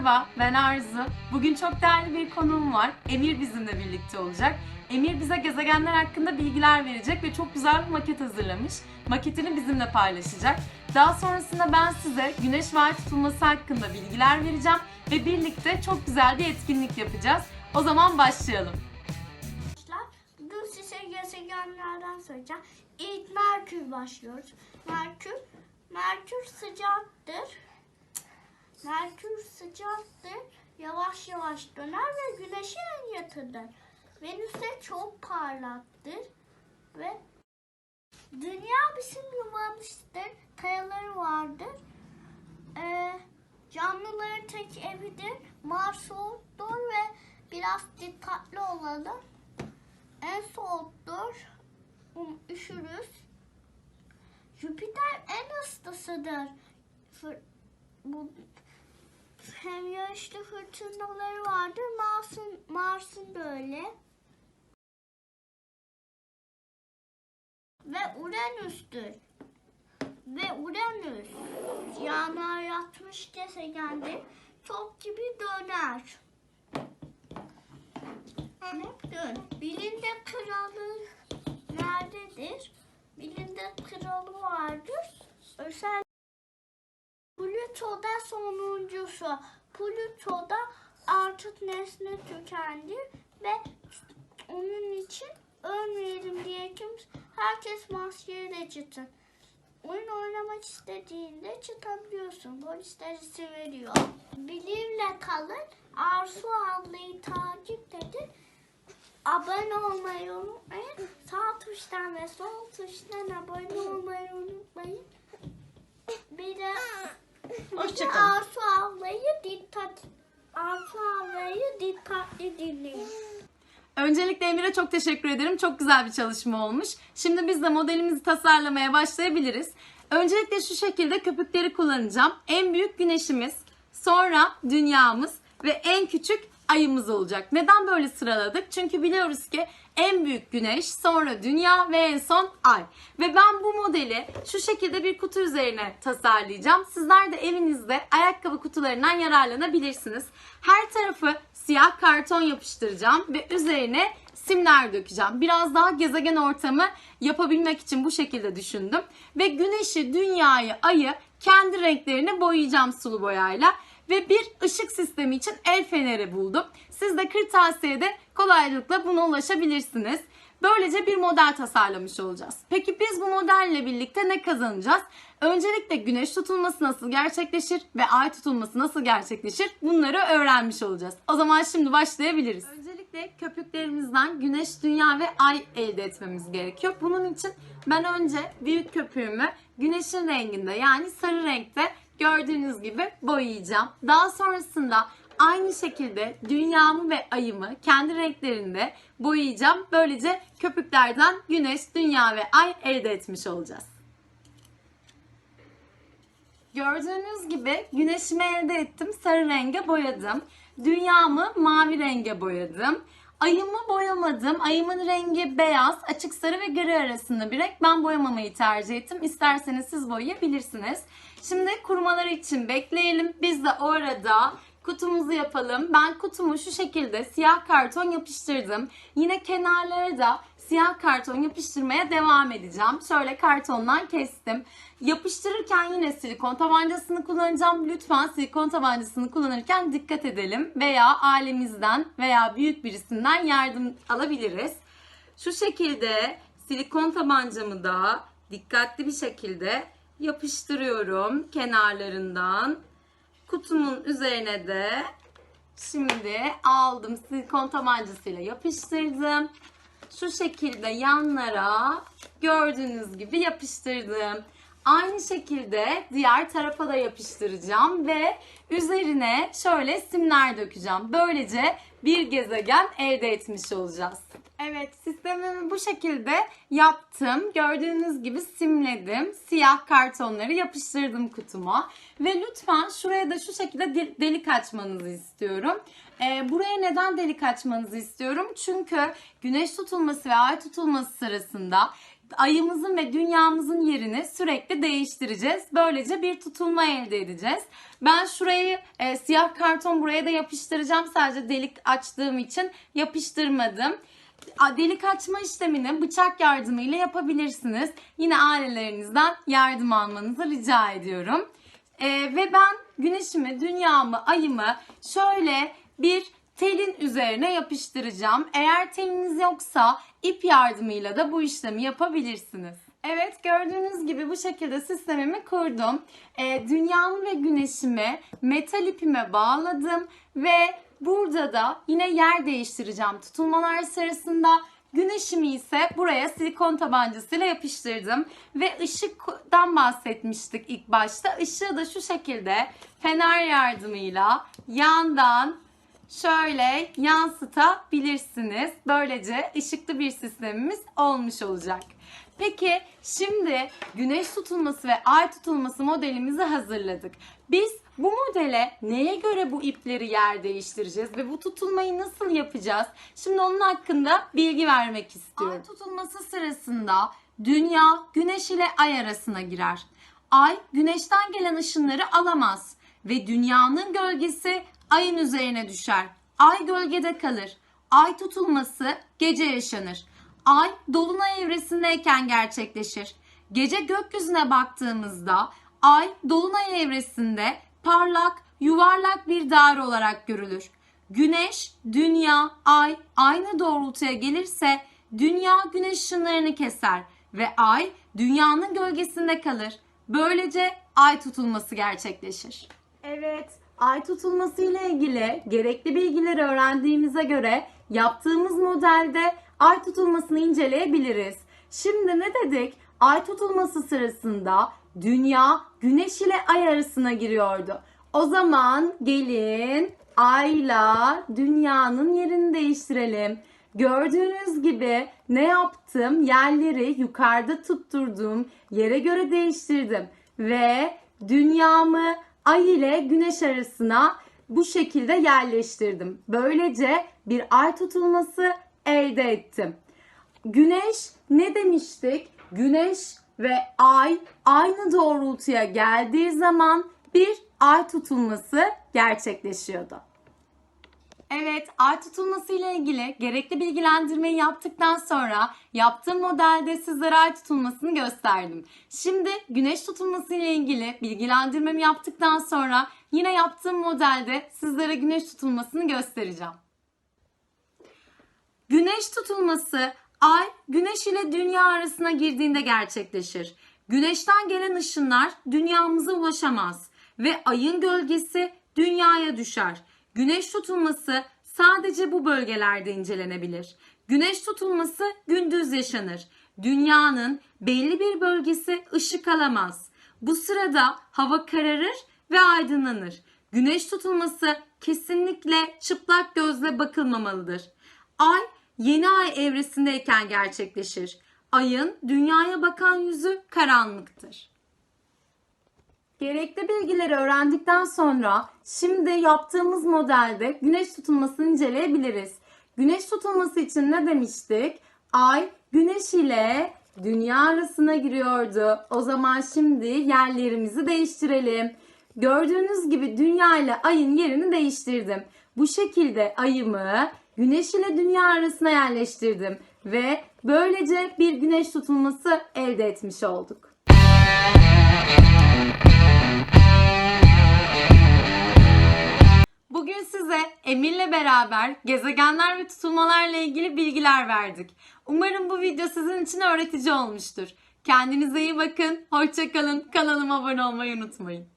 Merhaba, ben Arzu. Bugün çok değerli bir konuğum var. Emir bizimle birlikte olacak. Emir bize gezegenler hakkında bilgiler verecek ve çok güzel bir maket hazırlamış. Maketini bizimle paylaşacak. Daha sonrasında ben size güneş ve ay tutulması hakkında bilgiler vereceğim ve birlikte çok güzel bir etkinlik yapacağız. O zaman başlayalım. Bugün size gezegenlerden söyleyeceğim. İlk Merkür başlıyoruz. Merkür, Merkür sıcaktır. Merkür sıcaktır. Yavaş yavaş döner ve güneşe en yakındır. Venüs de çok parlaktır. Ve dünya bizim yuvamızdır. Kayaları vardır. Ee, canlıların tek evidir. Mars soğuktur ve biraz dikkatli olalım. En soğuktur. Um, üşürüz. Jüpiter en hızlısıdır. Fır, bu, hem yağışlı fırtınaları vardır. Mars'ın Mars'ın da öyle. Ve Uranüs'tür. Ve Uranüs yani yaratmış gezegendir. Çok gibi döner. Hep dön. Plüto'da sonuncusu. Plüto'da artık nesne tükendi ve onun için ölmeyelim diye kimse, herkes maskeyle çıksın. Oyun oynamak istediğinde çıkabiliyorsun. Polisler izin veriyor. Bilimle kalın. Arzu ablayı takip edin. Abone olmayı unutmayın. Sağ tuştan ve sol tuştan abone olmayı unutmayın. Bir de, bir de Hoşçakalın. Arzu ablayı dikkat Arzu ablayı dikkatli dinleyin. Öncelikle Emir'e çok teşekkür ederim. Çok güzel bir çalışma olmuş. Şimdi biz de modelimizi tasarlamaya başlayabiliriz. Öncelikle şu şekilde köpükleri kullanacağım. En büyük güneşimiz, sonra dünyamız ve en küçük ayımız olacak. Neden böyle sıraladık? Çünkü biliyoruz ki en büyük güneş, sonra dünya ve en son ay. Ve ben bu modeli şu şekilde bir kutu üzerine tasarlayacağım. Sizler de evinizde ayakkabı kutularından yararlanabilirsiniz. Her tarafı siyah karton yapıştıracağım ve üzerine simler dökeceğim. Biraz daha gezegen ortamı yapabilmek için bu şekilde düşündüm. Ve güneşi, dünyayı, ayı kendi renklerini boyayacağım sulu boyayla. Ve bir ışık sistemi için el feneri buldum. Siz de kırtasiyede kolaylıkla buna ulaşabilirsiniz. Böylece bir model tasarlamış olacağız. Peki biz bu modelle birlikte ne kazanacağız? Öncelikle güneş tutulması nasıl gerçekleşir ve ay tutulması nasıl gerçekleşir? Bunları öğrenmiş olacağız. O zaman şimdi başlayabiliriz. Öncelikle köpüklerimizden güneş, dünya ve ay elde etmemiz gerekiyor. Bunun için ben önce büyük köpüğümü güneşin renginde yani sarı renkte gördüğünüz gibi boyayacağım. Daha sonrasında aynı şekilde dünyamı ve ayımı kendi renklerinde boyayacağım. Böylece köpüklerden güneş, dünya ve ay elde etmiş olacağız. Gördüğünüz gibi güneşimi elde ettim. Sarı renge boyadım. Dünyamı mavi renge boyadım. Ayımı boyamadım. Ayımın rengi beyaz, açık sarı ve gri arasında bir renk. Ben boyamamayı tercih ettim. İsterseniz siz boyayabilirsiniz. Şimdi kurumaları için bekleyelim. Biz de o arada kutumuzu yapalım. Ben kutumu şu şekilde siyah karton yapıştırdım. Yine kenarları da siyah karton yapıştırmaya devam edeceğim. Şöyle kartondan kestim. Yapıştırırken yine silikon tabancasını kullanacağım. Lütfen silikon tabancasını kullanırken dikkat edelim. Veya ailemizden veya büyük birisinden yardım alabiliriz. Şu şekilde silikon tabancamı da dikkatli bir şekilde yapıştırıyorum kenarlarından. Kutumun üzerine de şimdi aldım silikon tabancasıyla yapıştırdım. Şu şekilde yanlara gördüğünüz gibi yapıştırdım. Aynı şekilde diğer tarafa da yapıştıracağım ve üzerine şöyle simler dökeceğim. Böylece bir gezegen elde etmiş olacağız. Evet sistemimi bu şekilde yaptım. Gördüğünüz gibi simledim. Siyah kartonları yapıştırdım kutuma. Ve lütfen şuraya da şu şekilde de- delik açmanızı istiyorum. Ee, buraya neden delik açmanızı istiyorum? Çünkü güneş tutulması ve ay tutulması sırasında ayımızın ve dünyamızın yerini sürekli değiştireceğiz. Böylece bir tutulma elde edeceğiz. Ben şurayı e, siyah karton buraya da yapıştıracağım. Sadece delik açtığım için yapıştırmadım. Delik açma işlemini bıçak yardımıyla yapabilirsiniz. Yine ailelerinizden yardım almanızı rica ediyorum. E, ve ben güneşimi, dünyamı, ayımı şöyle bir telin üzerine yapıştıracağım. Eğer teliniz yoksa ip yardımıyla da bu işlemi yapabilirsiniz. Evet gördüğünüz gibi bu şekilde sistemimi kurdum. Ee, dünyamı ve güneşimi metal ipime bağladım ve burada da yine yer değiştireceğim tutulmalar sırasında. Güneşimi ise buraya silikon tabancasıyla yapıştırdım ve ışıktan bahsetmiştik ilk başta. Işığı da şu şekilde fener yardımıyla yandan şöyle yansıtabilirsiniz. Böylece ışıklı bir sistemimiz olmuş olacak. Peki şimdi güneş tutulması ve ay tutulması modelimizi hazırladık. Biz bu modele neye göre bu ipleri yer değiştireceğiz ve bu tutulmayı nasıl yapacağız? Şimdi onun hakkında bilgi vermek istiyorum. Ay tutulması sırasında dünya güneş ile ay arasına girer. Ay güneşten gelen ışınları alamaz ve dünyanın gölgesi ayın üzerine düşer. Ay gölgede kalır. Ay tutulması gece yaşanır. Ay dolunay evresindeyken gerçekleşir. Gece gökyüzüne baktığımızda ay dolunay evresinde parlak, yuvarlak bir daire olarak görülür. Güneş, dünya, ay aynı doğrultuya gelirse dünya güneş ışınlarını keser ve ay dünyanın gölgesinde kalır. Böylece ay tutulması gerçekleşir. Evet, ay tutulması ile ilgili gerekli bilgileri öğrendiğimize göre yaptığımız modelde ay tutulmasını inceleyebiliriz. Şimdi ne dedik? Ay tutulması sırasında dünya güneş ile ay arasına giriyordu. O zaman gelin ayla dünyanın yerini değiştirelim. Gördüğünüz gibi ne yaptım? Yerleri yukarıda tutturdum. Yere göre değiştirdim. Ve dünyamı ay ile güneş arasına bu şekilde yerleştirdim. Böylece bir ay tutulması elde ettim. Güneş ne demiştik? Güneş ve ay aynı doğrultuya geldiği zaman bir ay tutulması gerçekleşiyordu. Evet, ay tutulması ile ilgili gerekli bilgilendirmeyi yaptıktan sonra yaptığım modelde sizlere ay tutulmasını gösterdim. Şimdi güneş tutulması ile ilgili bilgilendirmemi yaptıktan sonra yine yaptığım modelde sizlere güneş tutulmasını göstereceğim. Güneş tutulması ay güneş ile dünya arasına girdiğinde gerçekleşir. Güneşten gelen ışınlar dünyamıza ulaşamaz ve ayın gölgesi dünyaya düşer. Güneş tutulması sadece bu bölgelerde incelenebilir. Güneş tutulması gündüz yaşanır. Dünyanın belli bir bölgesi ışık alamaz. Bu sırada hava kararır ve aydınlanır. Güneş tutulması kesinlikle çıplak gözle bakılmamalıdır. Ay yeni ay evresindeyken gerçekleşir. Ayın dünyaya bakan yüzü karanlıktır. Gerekli bilgileri öğrendikten sonra şimdi yaptığımız modelde güneş tutulmasını inceleyebiliriz. Güneş tutulması için ne demiştik? Ay güneş ile dünya arasına giriyordu. O zaman şimdi yerlerimizi değiştirelim. Gördüğünüz gibi dünya ile ayın yerini değiştirdim. Bu şekilde ayımı güneş ile dünya arasına yerleştirdim ve böylece bir güneş tutulması elde etmiş olduk. Bugün size Emir'le beraber gezegenler ve tutulmalarla ilgili bilgiler verdik. Umarım bu video sizin için öğretici olmuştur. Kendinize iyi bakın, hoşçakalın, kanalıma abone olmayı unutmayın.